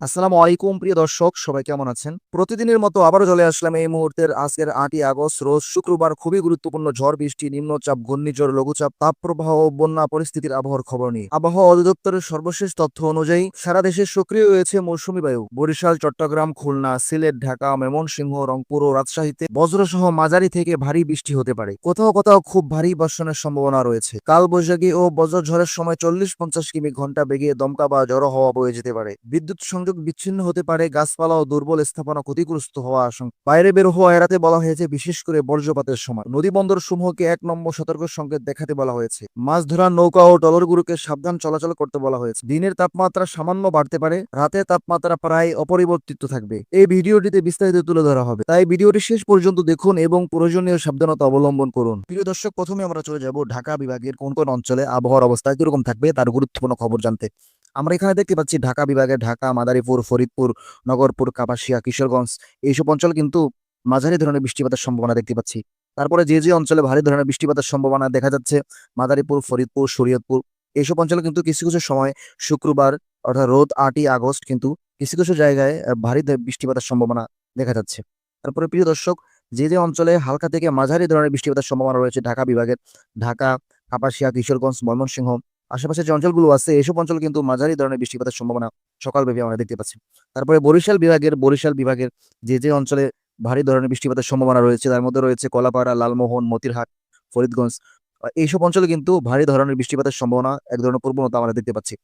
আসসালামু আলাইকুম, প্রিয় দর্শক, সবাই কেমন আছেন? প্রতিদিনের মতো আবারও চলে আসলাম এই মুহূর্তের আজকের আটই আগস্ট, রোজ শুক্রবার খুবই গুরুত্বপূর্ণ ঝড়, বৃষ্টি, নিম্নচাপ, ঘূর্ণিঝড়, লঘুচাপ, তাপপ্রবাহ ও বন্যা পরিস্থিতির আবহাওয়ার খবর নিয়ে। আবহাওয়া অধিদপ্তরের সর্বশেষ তথ্য অনুযায়ী, সারা দেশে সক্রিয় হয়েছে মৌসুমী বায়ু। বরিশাল, চট্টগ্রাম, খুলনা, সিলেট, ঢাকা, ময়মনসিংহ, রংপুর ও রাজশাহীতে বজ্রসহ মাঝারি থেকে ভারী বৃষ্টি হতে পারে। কোথাও কোথাও খুব ভারী বর্ষণের সম্ভাবনা রয়েছে। কাল বৈশাখী ও বজ্রঝড়ের সময় চল্লিশ পঞ্চাশ কিমি ঘণ্টা বেগে দমকা বা জড়ো হওয়া বয়ে যেতে পারে। বিদ্যুৎ সংযোগ বিচ্ছিন্ন হতে পারে, গাছপালা ও দুর্বল স্থাপনা ক্ষতিগ্রস্ত হওয়া আশঙ্কা। বাইরে বের হওয়া এড়াতে বলা হয়েছে বিশেষ করে বর্জ্যপাতের সময়। নদী বন্দর সমূহকে এক নম্বর সতর্ক সংকেত দেখাতে বলা হয়েছে। মাছ ধরার নৌকা ও টলরগুলোকে সাবধান চলাচল করতে বলা হয়েছে। দিনের তাপমাত্রা সামান্য বাড়তে পারে, রাতে তাপমাত্রা প্রায় অপরিবর্তিত থাকবে। এই ভিডিওটিতে বিস্তারিত তুলে ধরা হবে। তাই ভিডিওটি শেষ পর্যন্ত দেখুন এবং প্রয়োজনীয় সাবধানতা অবলম্বন করুন। প্রিয় দর্শক, প্রথমে আমরা চলে যাব ঢাকা বিভাগের কোন কোন অঞ্চলে আবহাওয়ার অবস্থা কীরকম থাকবে, তার গুরুত্বপূর্ণ খবর জানতে। আমরা এখানে দেখতে পাচ্ছি ঢাকা বিভাগে ঢাকা, মাদারীপুর, ফরিদপুর, নগরপুর, কাপাসিয়া, কিশোরগঞ্জ এইসব অঞ্চল কিন্তু মাঝারি ধরনের বৃষ্টিপাতের সম্ভাবনা দেখতে পাচ্ছি। তারপরে যে যে অঞ্চলে ভারী ধরনের বৃষ্টিপাতের সম্ভাবনা দেখা যাচ্ছে, মাদারীপুর, ফরিদপুর, শরীয়তপুর এইসব অঞ্চলে কিন্তু কিছু কিছু সময় শুক্রবার অর্থাৎ রোদ আটই আগস্ট কিন্তু কিছু কিছু জায়গায় ভারী বৃষ্টিপাতের সম্ভাবনা দেখা যাচ্ছে। তারপরে প্রিয় দর্শক, যে যে অঞ্চলে হালকা থেকে মাঝারি ধরনের বৃষ্টিপাতের সম্ভাবনা রয়েছে ঢাকা বিভাগের, ঢাকা, কাপাসিয়া, কিশোরগঞ্জ, ময়মনসিংহ আশেপাশে যে অঞ্চলগুলো আছে এইসব অঞ্চল কিন্তু মাঝারি ধরনের বৃষ্টিপাতের সম্ভাবনা সকালব্যাপী আমরা দেখতে পাচ্ছি। তারপরে বরিশাল বিভাগের বরিশাল বিভাগের যে যে অঞ্চলে ভারী ধরনের বৃষ্টিপাতের সম্ভাবনা রয়েছে, তার মধ্যে রয়েছে কলাপাড়া, লালমোহন, মতিরহাট, ফরিদগঞ্জ এইসব অঞ্চলে কিন্তু ভারী ধরনের বৃষ্টিপাতের সম্ভাবনা এক ধরনের প্রবণতা আমরা দেখতে পাচ্ছি।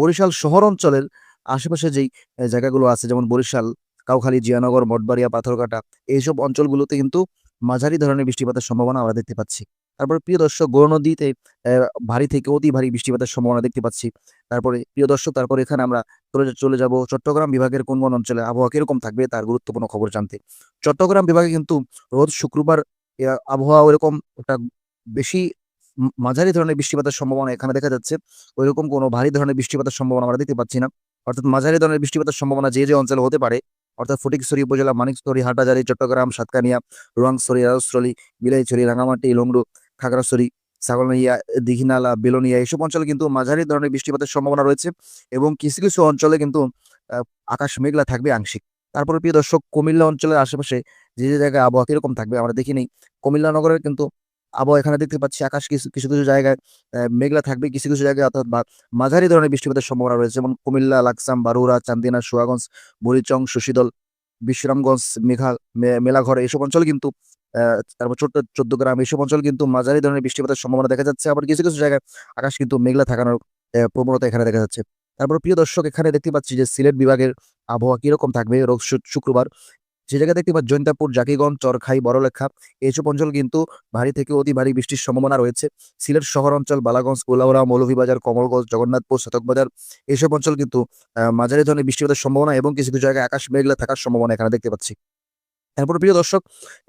বরিশাল শহর অঞ্চলের আশেপাশে যেই জায়গাগুলো আছে, যেমন বরিশাল, কাউখালী, জিয়ানগর, মঠবাড়িয়া, পাথরঘাটা, এইসব অঞ্চলগুলোতে কিন্তু মাঝারি ধরনের বৃষ্টিপাতের সম্ভাবনা আমরা দেখতে পাচ্ছি। তারপরে প্রিয় দর্শক, গৌর নদীতে ভারী থেকে অতি ভারী বৃষ্টিপাতের সম্ভাবনা দেখতে পাচ্ছি। তারপরে প্রিয় দর্শক, তারপরে এখানে আমরা চলে চলে যাব চট্টগ্রাম বিভাগের কোন কোন অঞ্চলে, আবহাওয়া কীরকম থাকবে তার গুরুত্বপূর্ণ খবর জানতে। চট্টগ্রাম বিভাগে কিন্তু রোজ শুক্রবার আবহাওয়া ওইরকম একটা বেশি মাঝারি ধরনের বৃষ্টিপাতের সম্ভাবনা এখানে দেখা যাচ্ছে। ওইরকম কোনো ভারী ধরনের বৃষ্টিপাতের সম্ভাবনা আমরা দেখতে পাচ্ছি না। অর্থাৎ মাঝারি ধরনের বৃষ্টিপাতের সম্ভাবনা যে যে অঞ্চলে হতে পারে, অর্থাৎ ফটিকছড়ি উপজেলা, মানিকছড়ি, হাটাজারি, চট্টগ্রাম, সাতকানিয়া, রোয়াংছড়ি রাজস্থলী বিলাইছড়ি রাঙামাটি লংডু খাগড়াছড়ি, ছাগলনাইয়া, দীঘিনালা বেলোনিয়া এইসব অঞ্চলে কিন্তু মাঝারি ধরনের বৃষ্টিপাতের সম্ভাবনা রয়েছে এবং কিছু কিছু অঞ্চলে কিন্তু আকাশ মেঘলা থাকবে আংশিক। তারপরে প্রিয় দর্শক, কুমিল্লা অঞ্চলের আশেপাশে যে যে জায়গায় আবহাওয়া কীরকম থাকবে আমরা দেখি নেই। কুমিল্লা নগরের কিন্তু আবহাওয়া এখানে দেখতে পাচ্ছি আকাশ কিছু কিছু কিছু জায়গায় মেঘলা থাকবে, কিছু কিছু জায়গায় অর্থাৎ মাঝারি ধরনের বৃষ্টিপাতের সম্ভাবনা রয়েছে। যেমন কুমিল্লা, লাকসাম বারুরা চান্দিনা, সুয়াগঞ্জ বরিচং শশীদল বিশ্রামগঞ্জ মেঘাল, মে- মেলাঘর এইসব অঞ্চল কিন্তু তারপর ছোট্ট চোদ্দ গ্রাম এইসব অঞ্চল কিন্তু মাঝারি ধরনের বৃষ্টিপাতের সম্ভাবনা দেখা যাচ্ছে। আবার কিছু কিছু জায়গায় আকাশ কিন্তু মেঘলা থাকানোর প্রবণতা এখানে দেখা যাচ্ছে। তারপর প্রিয় দর্শক, এখানে দেখতে পাচ্ছি যে সিলেট বিভাগের আবহাওয়া কীরকম থাকবে শুক্রবার? যে জায়গায় দেখতে পাচ্ছি জৈন্তাপুর, জাকিগঞ্জ, চরখাই, বড়লেখা এইসব অঞ্চল কিন্তু ভারী থেকে অতি ভারী বৃষ্টির সম্ভাবনা রয়েছে। সিলেট শহর অঞ্চল, বালাগঞ্জ কুলাউড়া মৌলভীবাজার, কমলগঞ্জ, জগন্নাথপুর শতকবাজার এইসব অঞ্চল কিন্তু মাঝারি ধরনের বৃষ্টিপাতের সম্ভাবনা এবং কিছু কিছু জায়গায় আকাশ মেঘলা থাকার সম্ভাবনা এখানে দেখতে পাচ্ছি। তারপর প্রিয় দর্শক,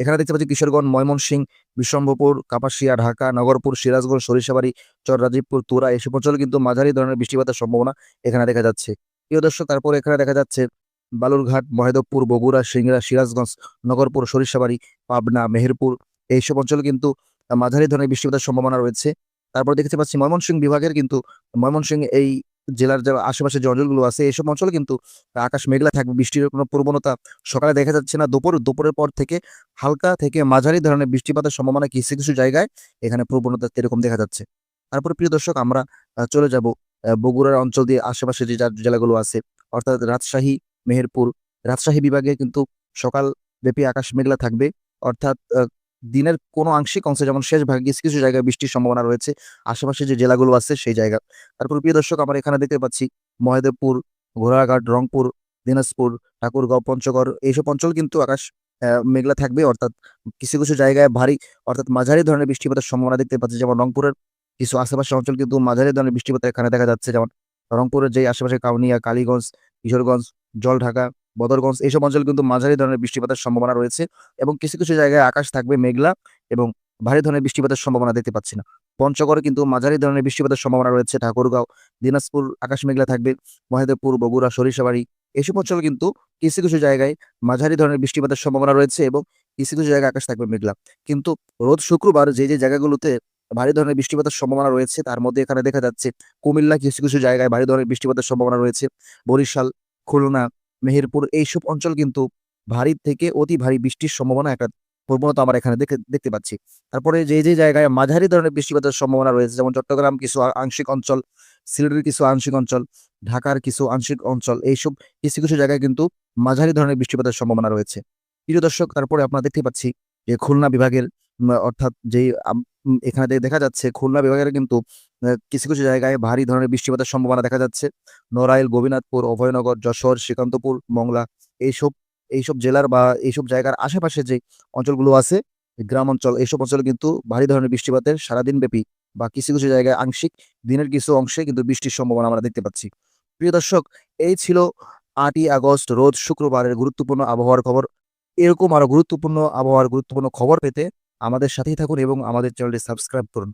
এখানে দেখতে পাচ্ছি কিশোরগঞ্জ ময়মনসিংহ বিশ্বম্ভরপুর কাপাসিয়া, ঢাকা, নগরপুর, সিরাজগঞ্জ, সরিষাবাড়ি চর রাজীবপুর তুরা এসব অঞ্চলে কিন্তু মাঝারি ধরনের বৃষ্টিপাতের সম্ভাবনা এখানে দেখা যাচ্ছে। প্রিয় দর্শক, তারপর এখানে দেখা যাচ্ছে বালুরঘাট মহেদপুর বগুড়া, সিংড়া, সিরাজগঞ্জ, নগরপুর, সরিষাবাড়ি, পাবনা, মেহেরপুর এইসব অঞ্চলে কিন্তু মাঝারি ধরনের বৃষ্টিপাতের সম্ভাবনা রয়েছে। তারপর দেখতে পাচ্ছি ময়মনসিংহ বিভাগের কিন্তু ময়মনসিংহ এই জেলার যে আশেপাশে যে অঞ্চলগুলো আছে এইসব অঞ্চলে কিন্তু আকাশ মেঘলা থাকবে, বৃষ্টির কোনো প্রবণতা সকালে দেখা যাচ্ছে না। দুপুর, দুপুরের পর থেকে হালকা থেকে মাঝারি ধরনের বৃষ্টিপাতের সম্ভাবনা কিছু কিছু জায়গায় এখানে প্রবণতা এরকম দেখা যাচ্ছে। তারপরে প্রিয় দর্শক, আমরা চলে যাব বগুড়ার অঞ্চল দিয়ে আশেপাশে যে জেলাগুলো আছে, অর্থাৎ রাজশাহী, মেহেরপুর। রাজশাহী বিভাগে কিন্তু সকাল ব্যাপী আকাশ মেঘলা থাকবে, অর্থাৎ দিনের কোনো আংশিক অংশে, যেমন শেষ ভাগে কিছু কিছু জায়গায় বৃষ্টির সম্ভাবনা রয়েছে, আশেপাশে যে জেলাগুলো আছে সেই জায়গা। তারপর প্রিয় দর্শক, আমরা এখানে দেখতে পাচ্ছি মহেদেবপুর, ঘোড়াঘাট, রংপুর, দিনাজপুর, ঠাকুরগাঁও, পঞ্চগড়, এইসব অঞ্চল কিন্তু আকাশ মেঘলা থাকবে, অর্থাৎ কিছু কিছু জায়গায় ভারী, অর্থাৎ মাঝারি ধরনের বৃষ্টিপাতের সম্ভাবনা দেখতে পাচ্ছি। যেমন রংপুরের কিছু আশেপাশের অঞ্চল কিন্তু মাঝারি ধরনের বৃষ্টিপাত এখানে দেখা যাচ্ছে। যেমন রংপুরের যে আশেপাশে কাউনিয়া, কালীগঞ্জ, কিশোরগঞ্জ, জলঢাকা বদরগঞ্জ, এইসব অঞ্চলে কিন্তু মাঝারি ধরনের বৃষ্টিপাতের সম্ভাবনা রয়েছে এবং কিছু কিছু জায়গায় আকাশ থাকবে মেঘলা এবং ভারী ধরনের বৃষ্টিপাতের সম্ভাবনা দেখতে পাচ্ছি না। পঞ্চগড়ে কিন্তু মাঝারি ধরনের বৃষ্টিপাতের সম্ভাবনা রয়েছে, ঠাকুরগাঁও, দিনাজপুর আকাশ মেঘলা থাকবে মহেদেবপুর বগুড়া, সরিষাবাড়ি, এসব অঞ্চলে কিন্তু কিছু কিছু জায়গায় মাঝারি ধরনের বৃষ্টিপাতের সম্ভাবনা রয়েছে এবং কিছু কিছু জায়গায় আকাশ থাকবে মেঘলা। কিন্তু রোজ শুক্রবার যে যে জায়গাগুলোতে ভারী ধরনের বৃষ্টিপাতের সম্ভাবনা রয়েছে, তার মধ্যে এখানে দেখা যাচ্ছে কুমিল্লা কিছু কিছু জায়গায় ভারী ধরনের বৃষ্টিপাতের সম্ভাবনা রয়েছে। বরিশাল, খুলনা মেহেরপুর এইসব অঞ্চল কিন্তু ভারী থেকে অতি ভারী বৃষ্টির সম্ভাবনা একটা প্রবণতা আমরা এখানে দেখে, দেখতে পাচ্ছি। তারপরে যে যে জায়গায় মাঝারি ধরনের বৃষ্টিপাতের সম্ভাবনা রয়েছে, যেমন চট্টগ্রাম কিছু আংশিক অঞ্চল সিলেটের কিছু আংশিক অঞ্চল, ঢাকার কিছু আংশিক অঞ্চল, এইসব কিছু কিছু জায়গায় কিন্তু মাঝারি ধরনের বৃষ্টিপাতের সম্ভাবনা রয়েছে। প্রিয় দর্শক, তারপরে আপনারা দেখতে পাচ্ছি যে খুলনা বিভাগের অর্থাৎ যেই এখানে দেখা যাচ্ছে খুলনা বিভাগের কিন্তু কিছু কিছু জায়গায় ভারী ধরনের বৃষ্টিপাতের সম্ভাবনা দেখা যাচ্ছে। নড়াইল গোবিনাথপুর অভয়নগর, যশোর, শ্রীকান্তপুর, মংলা এইসব এইসব জেলার বা এইসব জায়গার আশেপাশে যে অঞ্চলগুলো আছে গ্রাম অঞ্চল এইসব অঞ্চলে কিন্তু ভারী ধরনের বৃষ্টিপাতের সারাদিন ব্যাপী বা কিছু কিছু জায়গায় আংশিক দিনের কিছু অংশে কিন্তু বৃষ্টির সম্ভাবনা আমরা দেখতে পাচ্ছি। প্রিয় দর্শক, এই ছিল আটই আগস্ট, রোজ শুক্রবারের গুরুত্বপূর্ণ আবহাওয়ার খবর। এরকম আরও গুরুত্বপূর্ণ আবহাওয়ার গুরুত্বপূর্ণ খবর পেতে আমাদের সাথেই থাকুন এবং আমাদের চ্যানেলটি সাবস্ক্রাইব করুন।